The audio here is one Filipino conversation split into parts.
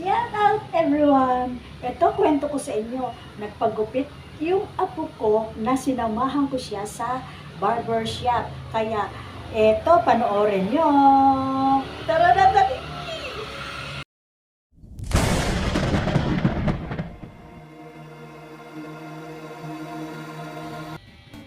Shout out everyone! Ito kwento ko sa inyo. Nagpagupit yung apo ko na sinamahan ko siya sa barber shop. Kaya eto, panoorin nyo. Tara na, tara.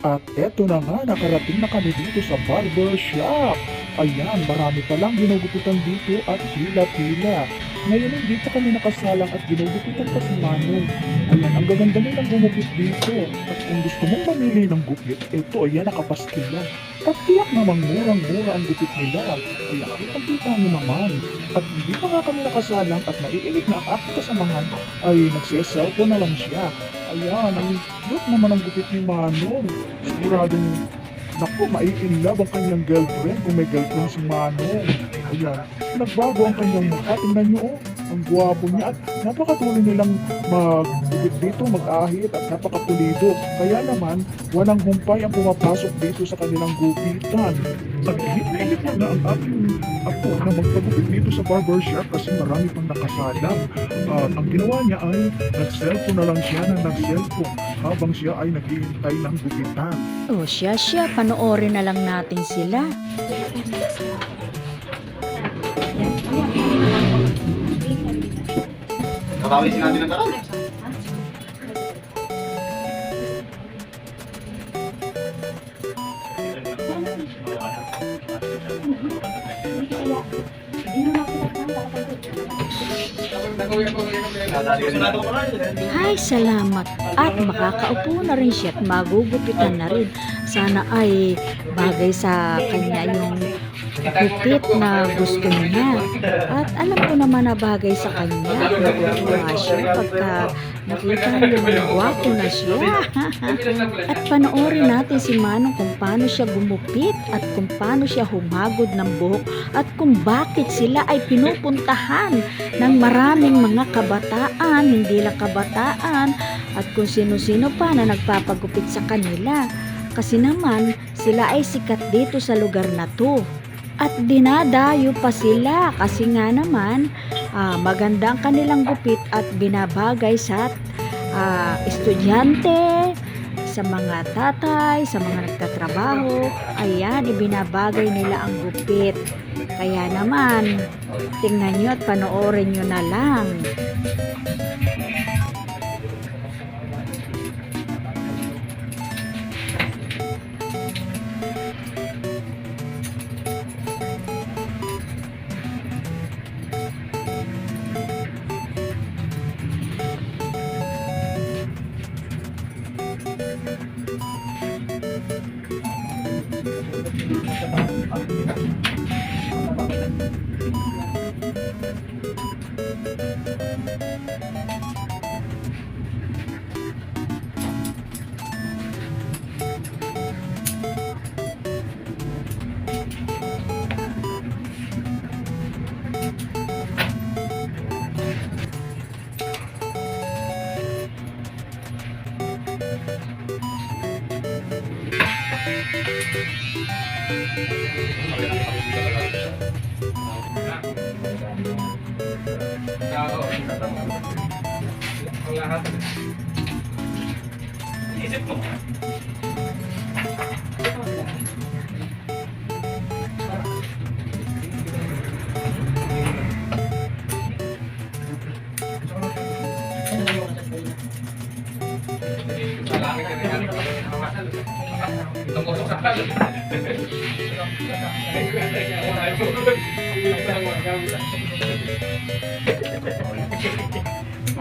At eto na nga, nakarating na kami dito sa barber shop. Ayan, marami palang ginugupitan dito at pila-pila. Ngayon pa kami nakasalang at ginugupitan pa si Manong. Ayan, ang gaganda nilang gumupit dito. At kung gusto mong mamili ng gupit, eto ayan, nakapastil lang. At tiyak namang murang-mura ang gupit nila. Kaya kitang-kita nyo naman. At hindi pa nga kami nakasalang at naiinip na ang aking kasamahan ay nagsiselfone na lang siya. Ayan, ang cute naman ang gupit ni Manong. Siguradong, naku, maiinlove ang kanyang girlfriend kung may girlfriend si Manong. Ayan, nagbago ang kanyang mukha. Tingnan niyo, oh, ang gwapo niya. At napakatuloy nilang maggupit dito, mag-ahit at napakapulido. Kaya naman, walang humpay ang pumapasok dito sa kanilang gupitan. At na inip na ang aking ako na magpagupit dito sa barbershop kasi marami pang nakasalang. At ang ginawa niya ay nag-cellphone na lang siya na nag-cellphone habang siya ay naghihintay ng gupitan. O siya siya, panoorin na lang natin sila. Kabawi sinabi ng tao. Ay, salamat. At makakaupo na rin siya at magugupitan na rin. Sana ay bagay sa kanya yung gupit na gusto niya. At alam ko naman na bagay sa kanya. Siya pagka nakita niya na gwapo na siya. at panoorin natin si Manong kung paano siya gumupit at kung paano siya humagod ng buhok at kung bakit sila ay pinupuntahan ng maraming mga kabataan, hindi lang kabataan, at kung sino-sino pa na nagpapagupit sa kanila. Kasi naman, sila ay sikat dito sa lugar na to. At dinadayo pa sila kasi nga naman ah, maganda ang kanilang gupit at binabagay sa ah, estudyante, sa mga tatay, sa mga nagtatrabaho. Ayan, ibinabagay nila ang gupit. Kaya naman, tingnan nyo at panoorin nyo na lang. ಹಾಕ್ತೀನಿ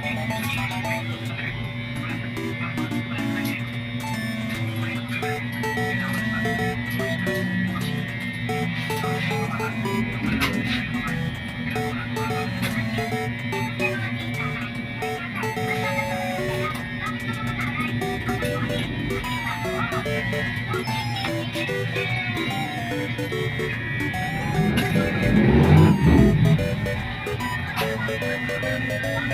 Thank you.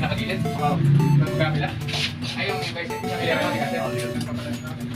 Nakagilid? Oo. Nagkabila? Ay, yung isa. Sa kailangan ng kasi.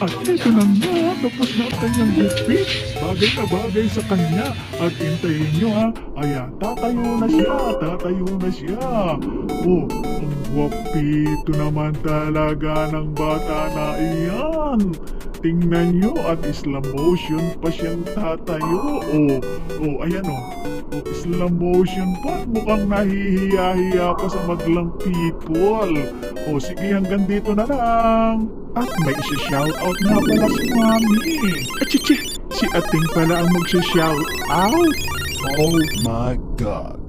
At ito na nga, tapos na ang kanyang gupit. Bagay na bagay sa kanya. At hintayin nyo ha, ayan, tatayo na siya, tatayo na siya. Oh, ang gwapito naman talaga ng bata na iyan. Tingnan nyo at slow motion pa siyang tatayo. Oh, oh, ayan oh. Oh, slow motion pa. Mukhang nahihiya-hiya pa sa maglang people. O sige, hanggang dito na lang. At may isa-shoutout nga pala si Mami. Achichi, Si Ating pala ang magsha-shout out. Oh my God.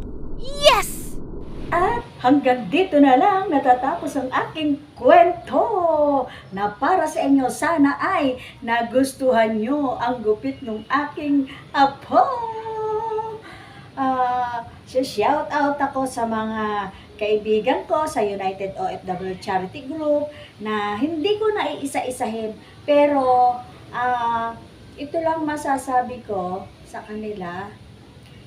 At hanggang dito na lang natatapos ang aking kwento na para sa inyo sana ay nagustuhan nyo ang gupit ng aking apo. Ah, shout out ako sa mga kaibigan ko sa United OFW Charity Group na hindi ko na iisa-isahin pero ah, ito lang masasabi ko sa kanila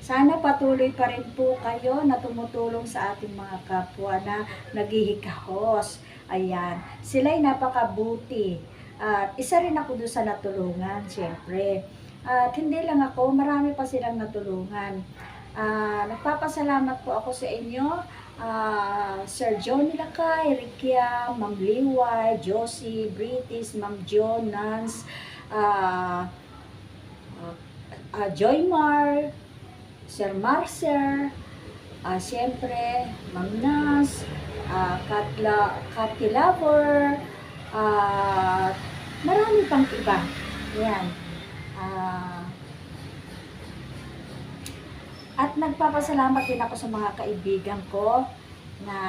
sana patuloy pa rin po kayo na tumutulong sa ating mga kapwa na naghihikahos. Ayan, sila'y napakabuti. At isa rin ako doon sa natulungan, siyempre. At hindi lang ako, marami pa silang natulungan. Ah, nagpapasalamat po ako sa inyo, ah, Sir Johnny Lakay, Rikia, Ma'am Liway, Josie, British, Ma'am Jo, Nance, ah, ah, ah, Joymar, Sir Marcer, ah siyempre, Ma'am Nas, ah Katla, Kati Lover, ah marami pang iba. Yan. Ah, at nagpapasalamat din ako sa mga kaibigan ko na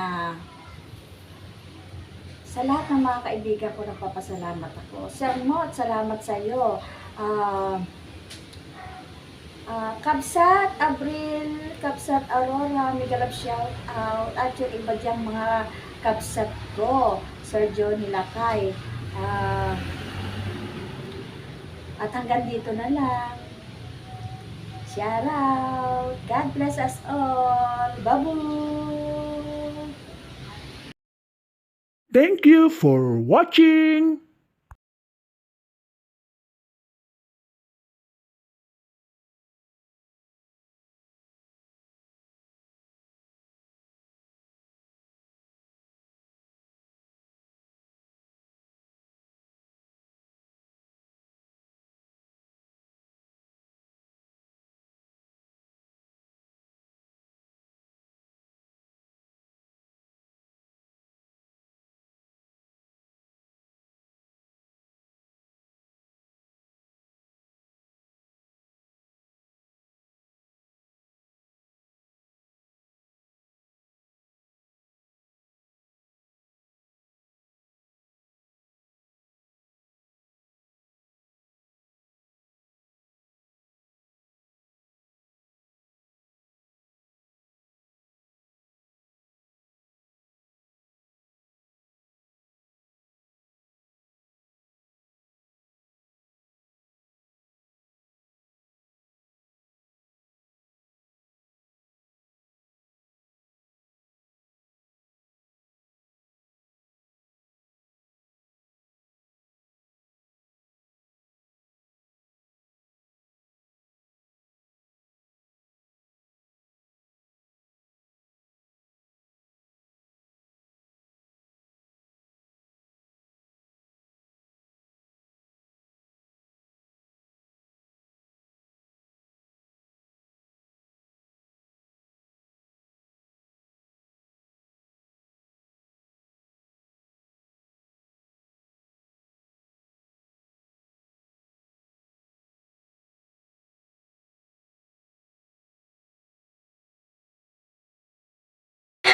sa lahat ng mga kaibigan ko nagpapasalamat ako. Sir Mot, salamat sa iyo. Ah, Ah, Kabsat, Abril, Kabsat, Aurora, Migalap shout out, at yung iba diyang mga Kabsat ko, Sir Johnny Lakay. Ah, at hanggang dito na lang. Shout out. God bless us all. Babu! Thank you for watching.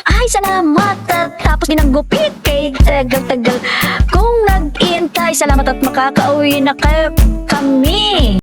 Ay, salamat at tapos din ang gupit kay tagal-tagal kung nag-iintay. Salamat at makakauwi na kami.